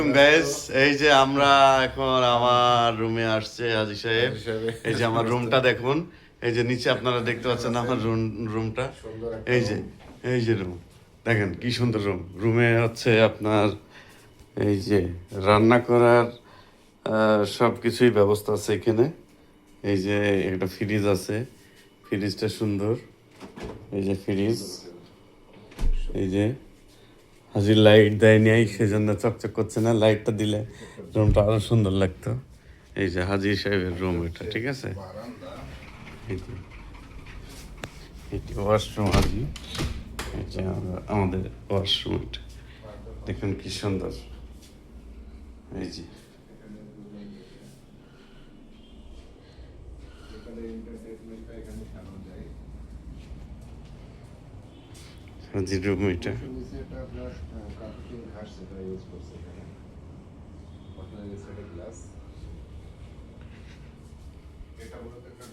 Guys এই যে আমরা এখন আমার রুমে আসছে হাজি সাহেব। এই যে আমার রুমটা দেখুন। এই যে নিচে আপনারা দেখতে পাচ্ছেন আমার রুম রুমটা এই যে এই যে রুম দেখেন কি সুন্দর রুম রুমে হচ্ছে আপনার এই যে রান্না করার সব কিছুই ব্যবস্থা আছে এখানে। এই যে একটা ফ্রিজ আছে। ফ্রিজটা সুন্দর। এই যে ফ্রিজ এই যে হাজির লাইট দেয় নাই সেজন্য চকচক করছে না। লাইটটা দিলে রুমটা আরও সুন্দর লাগতো। এই যে হাজির সাহেবের রুম এটা, ঠিক আছে? এটি ওয়াশরুম হাজি। যে আমাদের ওয়াশরুম এটা। দেখুন কি সুন্দর। এই যে। হাজির রুম এটা। আর সেটা ইউজ করছি এখানে বটলের সেটা গ্লাস এটা মূলত একটা